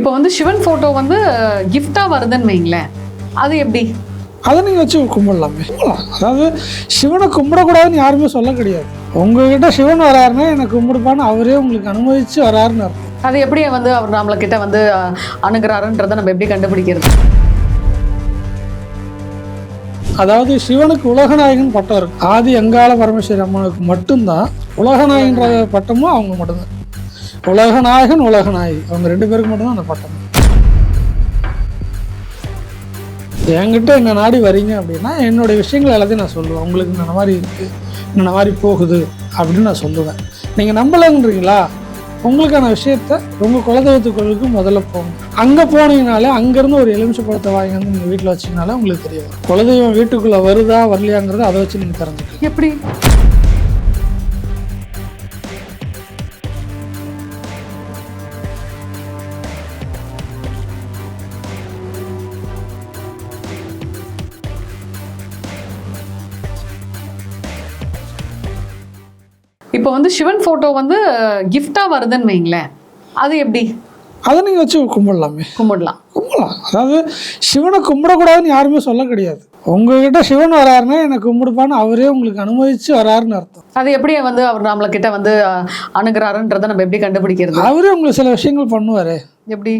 இப்போ வந்து சிவன் போட்டோ வந்து கிஃப்டா வருதுன்னு வைங்களேன். அது எப்படி? அதை நீங்கள் வச்சு கும்பிடலாமே. கும்பிடலாம் அதாவது சிவனை கும்பிடக்கூடாதுன்னு யாருமே சொல்ல கிடையாது. உங்ககிட்ட சிவன் வராருன்னா என்னை கும்பிடுப்பான்னு அவரே உங்களுக்கு அனுமதிச்சு வராருன்னு அர்த்தம். அது எப்படி வந்து அவர் நம்மள கிட்ட வந்து அணுகுறாருன்றதை நம்ம எப்படி கண்டுபிடிக்கிறது? அதாவது சிவனுக்கு உலகநாயகன் பட்டம் இருக்கு. ஆதி அங்காள பரமேஸ்வரி அம்மனுக்கு மட்டும்தான் உலகநாயகன்ற பட்டமும் அவங்க மட்டும்தான். உலகநாயகன் உலகநாயகி. அவங்க ரெண்டு பேருக்கு மட்டும்தான் அந்த பட்டம். என்கிட்ட என்ன நாடி வரீங்க அப்படின்னா என்னுடைய விஷயங்கள் எல்லாத்தையும் நான் சொல்லுவேன். உங்களுக்கு இந்த மாதிரி இருக்குது இந்த மாதிரி போகுது அப்படின்னு நான் சொல்லுவேன். நீங்கள் நம்பலைன்றீங்களா? உங்களுக்கான விஷயத்த உங்கள் குலதெய்வத்து கோயிலுக்கு முதல்ல போங்க. அங்கே போனீங்கனாலே அங்கேருந்து ஒரு எலுமிச்சை பழத்தை வாங்கி வந்து நீங்கள் வீட்டில் வச்சிங்கனாலே உங்களுக்கு தெரியும் குலதெய்வம் வீட்டுக்குள்ளே வருதா வரலையாங்கிறத அதை வச்சு நீங்கள் தெரிஞ்சுக்கலாம் எப்படி? இப்போ வந்து சிவன் போட்டோ வந்து கிஃப்டா வருதுன்னு வைங்களேன். அது எப்படி? அதை நீங்கள் வச்சு கும்பிடலாமே. கும்பிடலாம். கும்பிடலாம். அதாவது சிவனை கும்பிடக்கூடாதுன்னு யாருமே சொல்ல கிடையாது. உங்ககிட்ட சிவன் வராருன்னா என்னை கும்பிடுப்பான்னு அவரே உங்களுக்கு அனுமதிச்சு வராருன்னு அர்த்தம். அது எப்படி வந்து அவர் நம்மள கிட்ட வந்து அணுகுறாருன்றதை நம்ம எப்படி கண்டுபிடிக்கிறது? அவரே உங்களுக்கு சில விஷயங்கள் பண்ணுவார். எப்படி?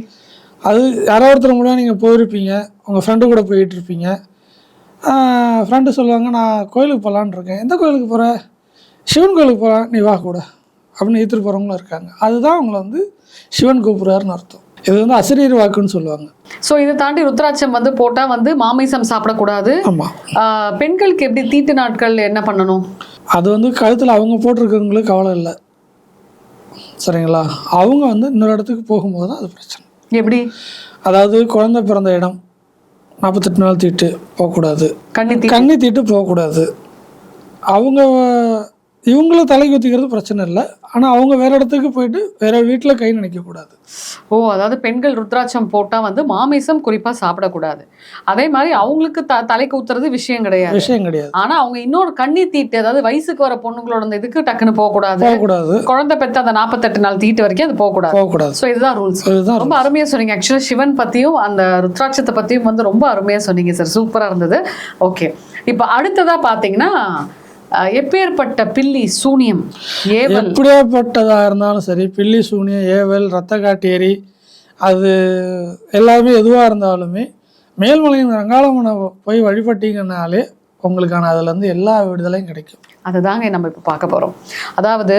அது யாரோ ஒருத்தர் மூலம் நீங்கள் போயிருப்பீங்க. உங்கள் ஃப்ரெண்டு கூட போயிட்டு இருப்பீங்க. ஃப்ரெண்டு சொல்லுவாங்க நான் கோயிலுக்கு போகலான்னு இருக்கேன். எந்த கோயிலுக்கு போகிற சிவன் கோயிலுக்கு போகலாம் நீ வா கூட அப்படின்னு ஈத்துட்டு போகிறவங்களும் இருக்காங்க. அதுதான் அவங்கள வந்து சிவன் கூப்பிட்றாருன்னு அர்த்தம். இது வந்து அசிரியர் வாக்குன்னு சொல்லுவாங்க. ஸோ இதை தாண்டி ருத்ராட்சம் வந்து போட்டா வந்து மாமிசம் சாப்பிடக்கூடாது. ஆமாம் பெண்களுக்கு எப்படி தீட்டு நாட்கள் என்ன பண்ணணும்? அது வந்து கழுத்தில் அவங்க போட்டிருக்கவங்களுக்கு கவலை இல்லை. சரிங்களா? அவங்க வந்து இன்னொரு இடத்துக்கு போகும்போது தான் அது பிரச்சனை. எப்படி? அதாவது குழந்தை பிறந்த இடம் நாற்பத்தெட்டு நாள் தீட்டு போகக்கூடாது. கண்ணி கண்ணி தீட்டு போகக்கூடாது. அவங்க இவங்களும் தலை குத்திக்கிறது பிரச்சனை இல்லை. ஆனால் அவங்க வேற இடத்துக்கு போயிட்டு வேற வீட்டில் கை நினைக்கக்கூடாது. ஓ அதாவது பெண்கள் ருத்ராட்சம் போட்டா வந்து மாமிசம் குறிப்பா சாப்பிடக்கூடாது. அதே மாதிரி அவங்களுக்கு த தலைக்கு ஊத்துறது விஷயம் கிடையாது. விஷயம் கிடையாது. ஆனா அவங்க இன்னொரு கண்ணி தீட்டு அதாவது வயசுக்கு வர பொண்ணுங்களோட அந்த இதுக்கு டக்குன்னு போகக்கூடாது. போகக்கூடாது. குழந்தை பெற்ற அந்த நாற்பத்தெட்டு நாள் தீட்டு வரைக்கும் அது போகக்கூடாது. போகக்கூடாது. ஸோ இதுதான் ரூல்ஸ் இதுதான் ரொம்ப அருமையா சொன்னீங்க. ஆக்சுவலாக சிவன் பத்தியும் அந்த ருத்ராட்சத்தை பத்தியும் வந்து ரொம்ப அருமையா சொன்னீங்க சார் சூப்பரா இருந்தது. ஓகே இப்போ அடுத்ததா பாத்தீங்கன்னா அஹ், எப்பேற்பட்ட பில்லி சூனியம்? ஏவல். எப்படியாப்பட்டதாக இருந்தாலும் சரி பில்லி சூனியம் ஏவல் ரத்த காட்டேரி அது எல்லாமே எதுவாக இருந்தாலுமே மேல்மலையின் ரங்காளம்மனை போய் வழிபட்டீங்கன்னாலே உங்களுக்கான அதுலேருந்து எல்லா விடுதலையும் கிடைக்கும். அதுதாங்க நம்ம இப்போ பார்க்க போறோம். அதாவது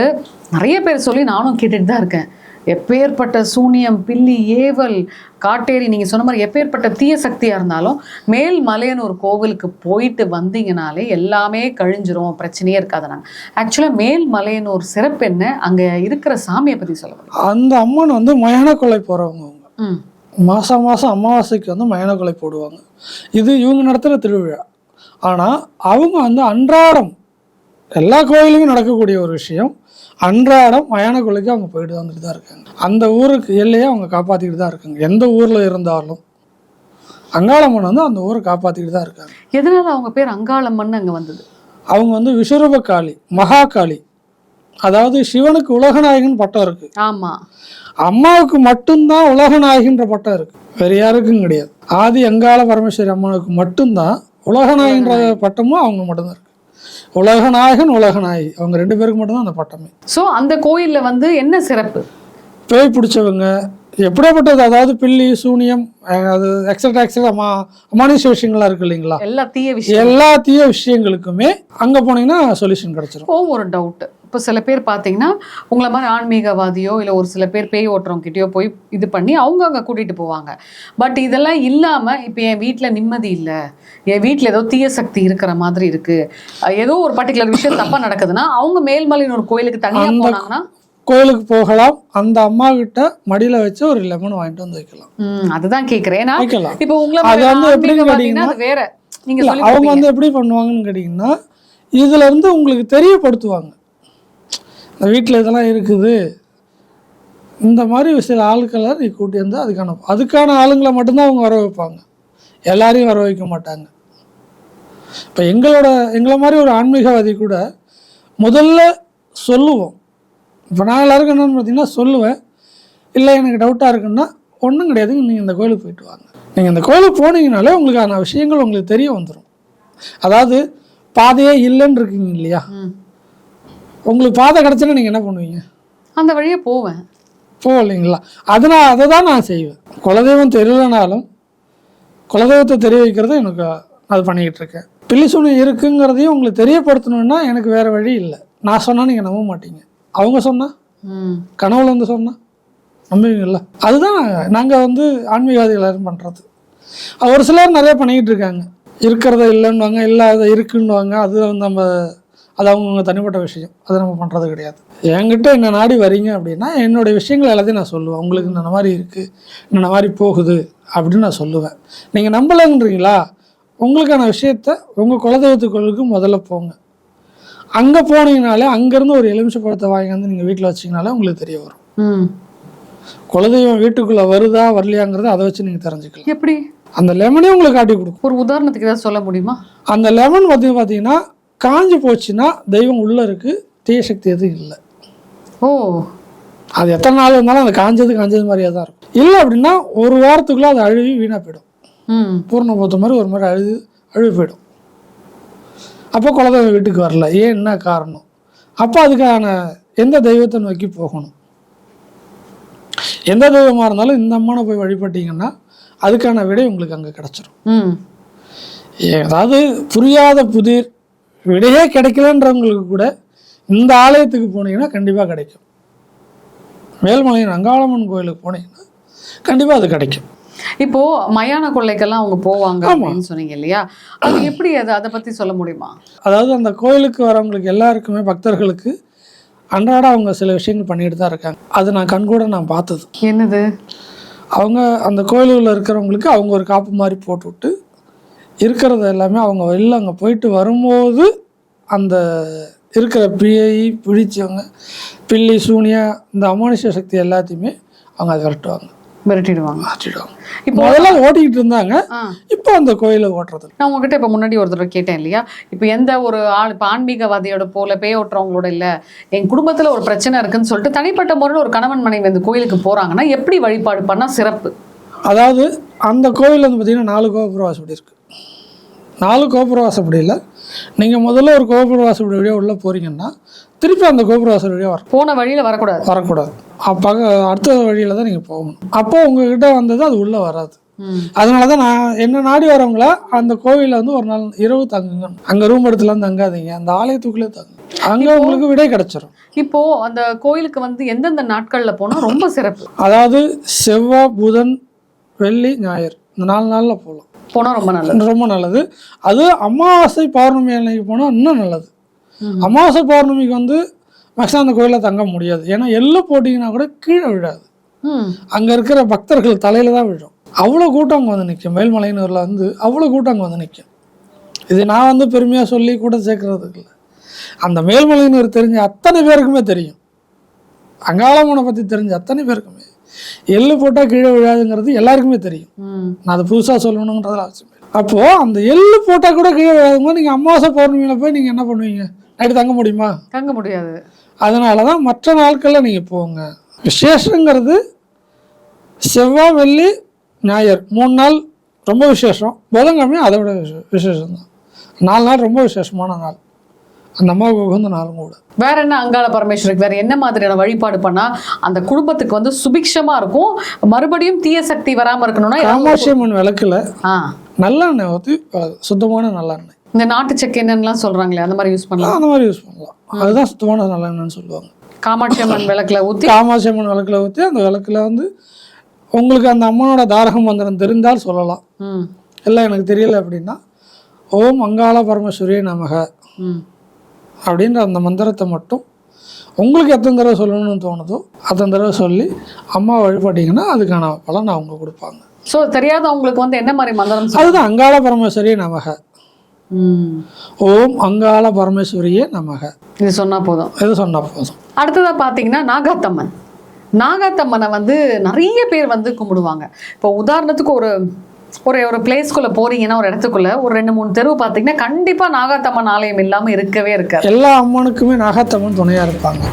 நிறைய பேர் சொல்லி நானும் கேட்டுட்டு தான் இருக்கேன். எப்பேற்பட்ட சூனியம் பில்லி ஏவல் காட்டேரி நீங்க சொன்ன மாதிரி எப்பேற்பட்ட தீய சக்தியா இருந்தாலும் மேல் ஒரு கோவிலுக்கு போயிட்டு வந்தீங்கனாலே எல்லாமே கழிஞ்சிரும் பிரச்சனையே இருக்காது நாங்கள் ஆக்சுவலாக மேல் மலையன்னு ஒரு சிறப்பு என்ன? அங்க இருக்கிற சாமியை பத்தி சொல்ல அந்த அம்மன் வந்து மயான கொலை போகிறவங்க அவங்க மாதம் மாதம் அமாவாசைக்கு வந்து மயான கொலை போடுவாங்க. இது இவங்க நடத்துகிற திருவிழா. ஆனால் அவங்க வந்து அன்றாடம் எல்லா கோயிலுமே நடக்கக்கூடிய ஒரு விஷயம். அன்றாடம் மயான கொலைக்கு அவங்க போயிட்டு வந்துட்டு தான் இருக்காங்க. அந்த ஊருக்கு எல்லையை அவங்க காப்பாற்றிக்கிட்டு தான் இருக்காங்க. எந்த ஊரில் இருந்தாலும். அங்காளம்மன் வந்து அந்த ஊரை காப்பாற்றிக்கிட்டு தான் இருக்காங்க. எதனால அவங்க பேர் அங்காளம்மன் அங்க வந்தது? அவங்க வந்து விஸ்வரூப காளி மகா காளி. அதாவது சிவனுக்கு உலகநாயகன் பட்டம் இருக்கு. ஆமா. அம்மாவுக்கு மட்டும்தான் உலகநாயகின்ற பட்டம் இருக்கு. வேற யாருக்கும் கிடையாது. ஆதி அங்காள பரமேஸ்வரி அம்மனுக்கு மட்டும்தான் உலகநாயகின்ற பட்டமும் அவங்க மட்டும்தான் இருக்கு. உலகநாயகன் உலகநாயகி. அவங்க ரெண்டு பேருக்கு மட்டும்தான் அந்த பட்டமே. ஸோ அந்த கோயில்ல வந்து என்ன சிறப்பு? பேய் பிடிச்சவங்க எப்படியாப்பட்டது? அதாவது பில்லி சூனியம் அது எக்ஸட்ரா எக்ஸட்ரா அம்மா அமானுஷ விஷயங்கள்லாம் இருக்கு இல்லைங்களா? எல்லா தீய விஷயம். எல்லா தீய விஷயங்களுக்குமே அங்க போனீங்கன்னா சொல்யூஷன் கிடைச்சிரும். இப்போ ஒரு டவுட் இப்போ சில பேர் பார்த்தீங்கன்னா உங்களை மாதிரி ஆன்மீகவாதியோ இல்லை ஒரு சில பேர் பேய் ஓட்டுறவங்க கிட்டயோ போய் இது பண்ணி அவங்க அங்கே கூட்டிகிட்டு போவாங்க. பட் இதெல்லாம் இல்லாமல் இப்போ என் வீட்டில் நிம்மதி இல்லை. என் வீட்டில் ஏதோ தீய சக்தி இருக்கிற மாதிரி இருக்குது ஏதோ ஒரு பர்டிகுலர் விஷயம் தப்பாக நடக்குதுன்னா அவங்க மேல்மலையின் ஒரு கோயிலுக்கு தனியாக போனாங்கன்னா கோயிலுக்கு போகலாம். அந்த அம்மா கிட்ட மடியில வச்சு ஒரு லெமன் வாங்கிட்டு வந்து வைக்கலாம். அதுதான் கேட்குறேன் ஏன்னா இப்போ உங்களை அது வந்து எப்படின்னு வேற. சொல்லி அவங்க. வந்து எப்படி பண்ணுவாங்கன்னு கேட்டிங்கன்னா இதுல இருந்து உங்களுக்கு தெரியப்படுத்துவாங்க. வீட்டில் இதெல்லாம் இருக்குது. இந்த மாதிரி சில ஆட்களை நீ கூட்டி வந்து அதுக்கான அதுக்கான ஆளுங்களை மட்டும்தான் அவங்க வர வைப்பாங்க. எல்லாரையும் வர வைக்க மாட்டாங்க. இப்போ எங்களோட எங்களை மாதிரி ஒரு ஆன்மீகவாதி கூட முதல்ல சொல்லுவோம். இப்போ நான் எல்லாருக்கும் என்னென்னு பார்த்தீங்கன்னா சொல்லுவேன். இல்லை எனக்கு டவுட்டாக இருக்குன்னா ஒன்றும் கிடையாது. நீங்கள் இந்த கோயிலுக்கு போயிட்டு வாங்க. நீங்கள் இந்த கோயிலுக்கு போனீங்கனாலே உங்களுக்கான விஷயங்கள் உங்களுக்கு தெரிய வந்துடும் அதாவது பாதையே இல்லைன்னு இருக்கீங்க இல்லையா? உங்களுக்கு பாதை கிடச்சுன்னா நீங்கள் என்ன பண்ணுவீங்க? அந்த வழியே போவேன். போகலைங்களா? அதனால் அதை தான் நான் செய்வேன். குலதெய்வம் தெரியலனாலும் குலதெய்வத்தை தெரிய வைக்கிறது எனக்கு அது பண்ணிக்கிட்டு இருக்கேன். பில்லி சூனி இருக்குங்கிறதையும் உங்களுக்கு தெரியப்படுத்தணுன்னா எனக்கு வேறு வழி இல்லை. நான் சொன்னால் நீங்கள் நம்ப மாட்டீங்க. அவங்க சொன்னால் கனவுல வந்து சொன்னால் நம்புவீங்கல்ல? அதுதான் நாங்கள் வந்து ஆன்மீகவாதிகள் எல்லாரும் பண்ணுறது ஒரு சிலர் நிறைய பண்ணிக்கிட்டு இருக்காங்க. இருக்கிறத இல்லைன்னுவாங்க இல்லாத இருக்குன்னுவாங்க. அது வந்து நம்ம அது அவங்கவுங்க தனிப்பட்ட விஷயம். அது நம்ம பண்ணுறது கிடையாது. என்கிட்ட என்ன நாடி வரீங்க அப்படின்னா என்னுடைய விஷயங்கள் எல்லாத்தையும் நான் சொல்லுவேன். உங்களுக்கு இந்த மாதிரி இருக்குது இந்த மாதிரி போகுது அப்படின்னு நான் சொல்லுவேன். நீங்கள் நம்பலைன்றீங்களா? உங்களுக்கான விஷயத்த உங்கள் குலதெய்வத்துக்குள்ளுக்கு முதல்ல போங்க. அங்கே போனீங்கனாலே அங்கேருந்து ஒரு எலுமிச்சை பழத்தை வாங்கி வந்து நீங்கள் வீட்டில் வச்சிங்கனாலே உங்களுக்கு தெரிய வரும். ம். குலதெய்வம் வீட்டுக்குள்ளே வருதா வரலையாங்கிறத அதை வச்சு நீங்கள் தெரிஞ்சுக்கலாம். எப்படி? அந்த லெமனே உங்களுக்கு காட்டி கொடுக்கும். ஒரு உதாரணத்துக்கு ஏதாவது சொல்ல முடியுமா? அந்த லெமன் வந்து பார்த்தீங்கன்னா காஞ்சி போச்சுன்னா தெய்வம் உள்ளே இருக்குது தீய சக்தி எதுவும் இல்லை. ஓ. அது எத்தனை நாள் இருந்தாலும் அது காஞ்சது காஞ்சது மாதிரியே தான் இருக்கும். இல்லை அப்படின்னா ஒரு வாரத்துக்குள்ளே அது அழுவி வீணாக போயிடும். ம். பூர்ண போத்த மாதிரி ஒரு மாதிரி அழுது அழுவி போயிடும். அப்போ குலதெய்வம் வீட்டுக்கு வரல. ஏன் என்ன காரணம்? அப்போ அதுக்கான எந்த தெய்வத்தை நோக்கி போகணும்? எந்த தெய்வமாக இருந்தாலும் இந்த அம்மனை போய் வழிபட்டீங்கன்னா அதுக்கான விடை உங்களுக்கு அங்கே கிடச்சிரும். ம். அதாவது புரியாத புதிர் விடையே கிடைக்கலன்றவங்களுக்கு கூட இந்த ஆலயத்துக்கு போனீங்கன்னா கண்டிப்பாக கிடைக்கும். மேல்மலையின் அங்காளம்மன் கோயிலுக்கு போனீங்கன்னா கண்டிப்பாக அது கிடைக்கும். இப்போ மயான கொள்ளைக்கெல்லாம் அவங்க போவாங்க. அப்படின்னு சொன்னீங்க இல்லையா? அது எப்படி அது அதை பத்தி சொல்ல முடியுமா? அதாவது அந்த கோயிலுக்கு வரவங்களுக்கு எல்லாருக்குமே பக்தர்களுக்கு அன்றாட அவங்க சில விஷயங்கள் பண்ணிட்டு தான் இருக்காங்க. அது நான் கண்கூட நான் பார்த்தது. என்னது? அவங்க அந்த கோயிலுக்குள்ள இருக்கிறவங்களுக்கு அவங்க ஒரு காப்பு மாதிரி போட்டு விட்டு இருக்கிறது எல்லாமே அவங்க வெளில அங்கே போயிட்டு வரும்போது அந்த இருக்கிற பியை பிடிச்சவங்க பில்லி சூனியா இந்த அமானுஷ்ய சக்தி எல்லாத்தையுமே அவங்க அதை விரட்டுவாங்க. மிரட்டிடுவாங்க மாற்றிடுவாங்க இப்போ முதல்ல ஓட்டிக்கிட்டு இருந்தாங்க. இப்போ அந்த கோயிலை ஓட்டுறது நான் உங்ககிட்ட இப்போ முன்னாடி ஒரு தடவை கேட்டேன் இல்லையா? இப்போ எந்த ஒரு ஆள் இப்போ ஆன்மீகவாதியோட போல பேய் ஓட்டுறவங்களோட இல்லை. என் குடும்பத்தில் ஒரு பிரச்சனை இருக்குன்னு சொல்லிட்டு தனிப்பட்ட முறையில் ஒரு கணவன் மனைவி அந்த கோயிலுக்கு போகிறாங்கன்னா எப்படி வழிபாடு பண்ணால் சிறப்பு? அதாவது அந்த கோவில் வந்து பார்த்தீங்கன்னா நாலு கோபுர வாசப்படி இருக்குது நாலு கோபுர வாசப்படியில் நீங்கள் முதல்ல ஒரு கோபுர வாசப்படி வழியாக உள்ளே போகிறீங்கன்னா திருப்பி அந்த கோபுர வாசல் வழியாக வர போன வழியில் வரக்கூடாது. வரக்கூடாது. அப்போ அடுத்த வழியில் தான் நீங்கள் போகணும். அப்போ உங்ககிட்ட வந்தது அது உள்ளே வராது. அதனால தான் நான் என்ன நாடி வரவங்கள அந்த கோவிலில் வந்து ஒரு நாள் இரவு தங்குங்க. அங்கே ரூம் எடுத்துலாம் தங்காதீங்க. அந்த ஆலயத்துக்குள்ளே தங்குங்க அங்கே உங்களுக்கு விடை கிடச்சிரும். இப்போ அந்த கோயிலுக்கு வந்து எந்தெந்த நாட்கள்ல போனா ரொம்ப சிறப்பு? அதாவது செவ்வாய் புதன் வெள்ளி ஞாயிறு. இந்த நாலு நாளில் போகலாம் போனா ரொம்ப நல்லது. ரொம்ப நல்லது. அது அமாவாசை பௌர்ணமி அன்னைக்கு போனால் இன்னும் நல்லது. அமாவாசை பௌர்ணமிக்கு வந்து மேக்ஸிமம் அந்த கோயிலில் தங்க முடியாது. ஏன்னா எள்ளு போட்டிங்கன்னா கூட கீழே விழாது. அங்கே இருக்கிற பக்தர்கள் தலையில் தான் விழும். அவ்வளோ கூட்டம் அங்கே வந்து நிற்கும் மேல்மலையனூரில் வந்து அவ்வளோ கூட்டம் அங்கே வந்து நிற்கும் இது நான் வந்து பெருமையாக சொல்லி கூட சேர்க்கறதுக்கு இல்லை. அந்த மேல்மலையனூர் தெரிஞ்ச அத்தனை பேருக்குமே தெரியும். அங்காளம்மனை பற்றி தெரிஞ்ச அத்தனை பேருக்குமே. எள்ளு போட்டால் கீழே விழாதுங்கிறது எல்லாருக்குமே தெரியும். நான் அதை புதுசாக சொல்லணுன்றதுல அவசியம் அப்போது அந்த எள்ளு போட்டால் கூட கீழே விழாதுங்க. நீங்கள் அமாவாசை பௌர்ணமியில் போய் நீங்கள் என்ன பண்ணுவீங்க? நைட்டு தங்க முடியுமா? தங்க முடியாது. அதனால தான் மற்ற நாட்களில் நீங்கள் போங்க. விசேஷங்கிறது செவ்வாய் வெள்ளி ஞாயிறு. மூணு நாள் ரொம்ப விசேஷம். புதன்கிழமை அதை விட விசே- விசேஷம் தான் நாலு நாள் ரொம்ப விசேஷமான நாள். அந்த அம்மாவுக்கு உகந்த நாளும் கூட வேற என்ன அங்காள பரமேஸ்வருக்கு வேற என்ன மாதிரியான வழிபாடு பண்ணா அந்த குடும்பத்துக்கு வந்து சுபிக்ஷமா இருக்கும்? மறுபடியும் தீய சக்தி வராம இருக்கணும்னா காமாட்சி அம்மன் விளக்குல நல்லெண்ணெய் ஊற்றி அஹ், சுத்தமான நல்லெண்ணெய். இந்த நாட்டு செக்கு என்னென்னலாம் சொல்றாங்களே அந்த மாதிரி யூஸ் பண்ணலாம். அந்த மாதிரி யூஸ் பண்ணலாம். அதுதான் சுத்தமான நல்லெண்ணெய்னு சொல்லுவாங்க. காமாட்சி அம்மன் விளக்குல ஊத்தி? காமாட்சி அம்மன் விளக்குல ஊற்றி அந்த விளக்குல வந்து உங்களுக்கு அந்த அம்மனோட தாரக மந்திரம் தெரிந்தால் சொல்லலாம். ம். இல்லை எனக்கு தெரியல அப்படின்னா ஓம் அங்காள பரமேஸ்வரியே நமக. ம். அப்படின்ற அந்த மந்திரத்தை மட்டும் உங்களுக்கு எத்தனை தடவை சொல்லணும்னு தோணுதோ அத்தனை தடவை சொல்லி அம்மா வழிபட்டீங்கன்னா அதுக்கான பலன் அவங்க கொடுப்பாங்க. ஸோ தெரியாதவங்களுக்கு வந்து என்ன மாதிரி மந்திரம் அதுதான் அங்காள பரமேஸ்வரியே நமக. ஓம் அங்காள பரமேஸ்வரியே நமக. இது சொன்னா போதும். இது சொன்னால் போதும். அடுத்ததா பார்த்தீங்கன்னா நாகாத்தம்மன். நாகாத்தம்மனை வந்து நிறைய பேர் வந்து கும்பிடுவாங்க. இப்போ உதாரணத்துக்கு ஒரு ஒரு ஒரு பிளேஸ்குள்ள போறீங்கன்னா ஒரு இடத்துக்குள்ள ஒரு ரெண்டு மூணு தெருவு பார்த்தீங்கன்னா கண்டிப்பா நாகாத்தம்மன் ஆலயம் இல்லாம இருக்கவே இருக்காது. எல்லா அம்மனுக்குமே நாகாத்தம்மன் துணையாக இருப்பாங்க.